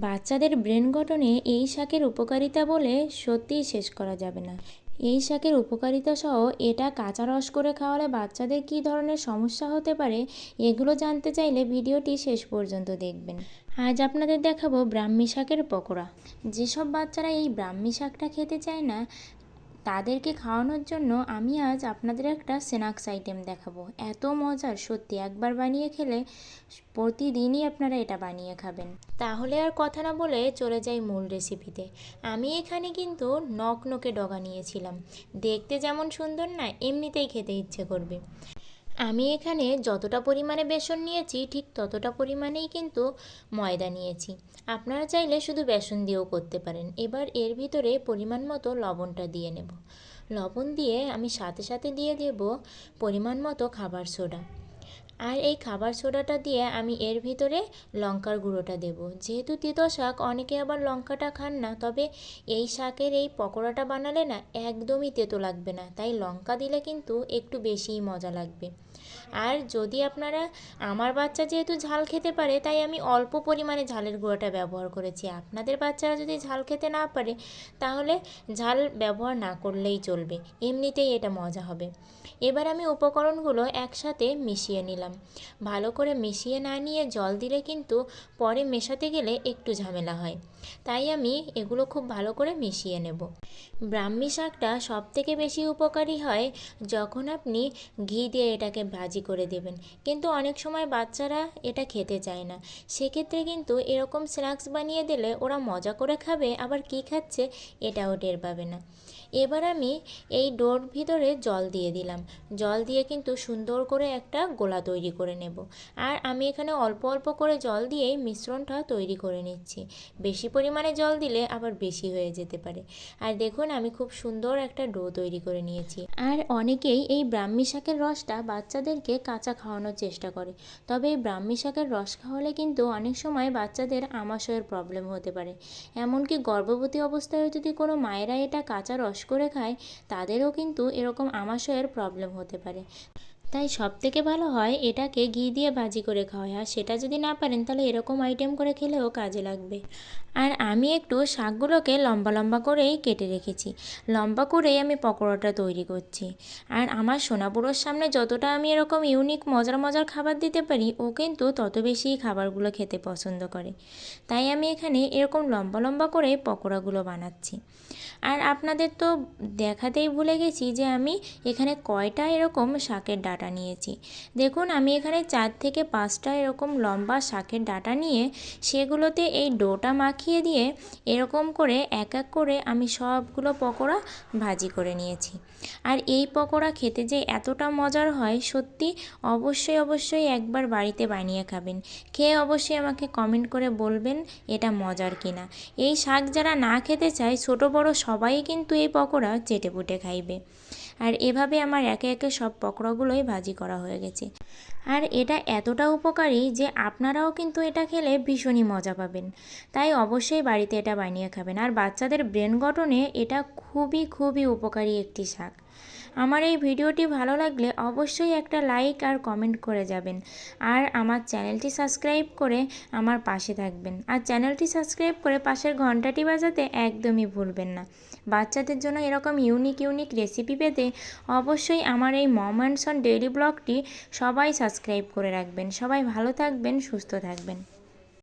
বাচ্চাদের ব্রেন গঠনে এই শাকের উপকারিতা বলে সত্যিই শেষ করা যাবে না। এই শাকের উপকারিতা সহ এটা কাঁচা রস করে খাওয়ালে বাচ্চাদের কি ধরনের সমস্যা হতে পারে এগুলো জানতে চাইলে ভিডিওটি শেষ পর্যন্ত দেখবেন। আজ আপনাদের দেখাবো ব্রাহ্মী শাকের পকোড়া। যেসব বাচ্চারা এই ব্রাহ্মী শাকটা খেতে চায় না তাদেরকে খাওয়ানোর জন্য আমি আজ আপনাদের একটা স্ন্যাক্স আইটেম দেখাবো। এত মজার, সত্যি একবার বানিয়ে খেলে প্রতিদিনই আপনারা এটা বানিয়ে খাবেন। তাহলে আর কথা না বলে চলে যাই মূল রেসিপিতে। আমি এখানে কিন্তু নখ নকে ডগা নিয়েছিলাম। দেখতে যেমন সুন্দর না, এমনিতেই খেতে ইচ্ছে করবে। আমি এখানে যতটা পরিমাণে বেসন নিয়েছি, ঠিক ততটা পরিমাণেই কিন্তু ময়দা নিয়েছি। আপনারা চাইলে শুধু বেসন দিয়েও করতে পারেন। এবার এর ভিতরে পরিমাণ মতো লবণটা দিয়ে নেব। লবণ দিয়ে আমি সাথে সাথে দিয়ে দেব পরিমাণ মতো খাবার সোডা। আর এই খাবার সোডাটা দিয়ে আমি এর ভিতরে লঙ্কার গুঁড়োটা দেব। যেহেতু তিতো শাক অনেকে আবার লঙ্কাটা খান না, তবে এই শাকের এই পকোড়াটা বানালে না একদমই তেতো লাগবে না। তাই লঙ্কা দিলে কিন্তু একটু বেশিই মজা লাগবে। আর যদি আপনারা, আমার বাচ্চা যেহেতু ঝাল খেতে পারে, তাই আমি অল্প পরিমাণে ঝালের গুঁড়োটা ব্যবহার করেছি। আপনাদের বাচ্চারা যদি ঝাল খেতে না পারে, তাহলে ঝাল ব্যবহার না করলেই চলবে। এমনিতেই এটা মজা হবে। এবার আমি উপকরণগুলো একসাথে মিশিয়ে নিলাম। ভালো করে মিশিয়ে না নিয়ে জল দিলে কিন্তু পরে মেশাতে গেলে একটু ঝামেলা হয়। তাই আমি এগুলো খুব ভালো করে মিশিয়ে নেব। ব্রাহ্মী শাকটা সব থেকে বেশি উপকারী হয় যখন আপনি ঘি দিয়ে এটাকে ভাজি করে দেবেন। কিন্তু অনেক সময় বাচ্চারা এটা খেতে চায় না। সেক্ষেত্রে কিন্তু এরকম স্ন্যাক্স বানিয়ে দিলে ওরা মজা করে খাবে, আবার কী খাচ্ছে এটাও টের পাবে না। এবার আমি এই ডোর ভিতরে জল দিয়ে দিলাম। জল দিয়ে কিন্তু সুন্দর করে একটা গোলা তৈরি করে নেব। আর আমি এখানে অল্প অল্প করে জল দিয়েই মিশ্রণটা তৈরি করে নিচ্ছি। বেশি পরিমাণে জল দিলে আবার বেশি হয়ে যেতে পারে। আর দেখুন, আমি খুব সুন্দর একটা ডো তৈরি করে নিয়েছি। আর অনেকেই এই ব্রাহ্মী শাকের রসটা বাচ্চাদেরকে কাঁচা খাওয়ানোর চেষ্টা করে। তবে এই ব্রাহ্মী শাকের রস খাওয়ালে কিন্তু অনেক সময় বাচ্চাদের আমাশয়ের প্রবলেম হতে পারে। এমনকি গর্ভবতী অবস্থায় যদি কোনো মায়েরা এটা কাঁচা রস করে খায়, তাদেরও কিন্তু এরকম আমাশয়ের প্রবলেম হতে পারে। তাই সব থেকে ভালো হয় এটাকে ঘি দিয়ে ভাজি করে খাওয়া আর সেটা যদি না পারেন, তাহলে এরকম আইটেম করে খেলেও কাজে লাগবে। আর আমি একটু শাকগুলোকে লম্বা লম্বা করেই কেটে রেখেছি। লম্বা করেই আমি পকোড়াটা তৈরি করছি। আর আমার সোনাপুরোর সামনে যতটা আমি এরকম ইউনিক মজার মজার খাবার দিতে পারি, ও কিন্তু তত বেশি খাবারগুলো খেতে পছন্দ করে। তাই আমি এখানে এরকম লম্বা লম্বা করে পকোড়াগুলো বানাচ্ছি। আর আপনাদের তো দেখাতেই ভুলে গেছি যে আমি এখানে কয়টা এরকম শাকের ডাটা নিয়েছি। দেখুন, আমি এখানে চার থেকে পাঁচটা এরকম লম্বা শাকের ডাটা নিয়ে সেগুলোতে এই ডোটা মাখিয়ে দিয়ে এরকম করে এক এক করে আমি সবগুলো পকোড়া ভাজি করে নিয়েছি। আর এই পকোড়া খেতে যে এতটা মজার হয়, সত্যি অবশ্যই অবশ্যই একবার বাড়িতে বানিয়ে খাবেন। খেয়ে অবশ্যই আমাকে কমেন্ট করে বলবেন এটা মজার কিনা। এই শাক যারা না খেতে চায়, ছোটো বড় সবাই কিন্তু এই পকোড়া চেটে পুটে খাইবে। আর এভাবে আমার একে একে সব পকোড়াগুলোই ভাজি করা হয়ে গেছে। আর এটা এতটা উপকারী যে আপনারাও কিন্তু এটা খেলে ভীষণই মজা পাবেন। তাই অবশ্যই বাড়িতে এটা বানিয়ে খাবেন। আর বাচ্চাদের ব্রেন গঠনে এটা খুবই খুবই উপকারী একটি শাক। আমার এই ভিডিওটি ভালো লাগলে অবশ্যই একটা লাইক আর কমেন্ট করে যাবেন। আর আমার চ্যানেলটি সাবস্ক্রাইব করে আমার পাশে থাকবেন। আর চ্যানেলটি সাবস্ক্রাইব করে পাশের ঘন্টাটি বাজাতে একদমই ভুলবেন না। বাচ্চাদের জন্য এরকম ইউনিক ইউনিক রেসিপি পেতে অবশ্যই আমার এই মম ডেইলি ব্লগটি সবাই সাবস্ক্রাইব করে রাখবেন। সবাই ভালো থাকবেন, সুস্থ থাকবেন।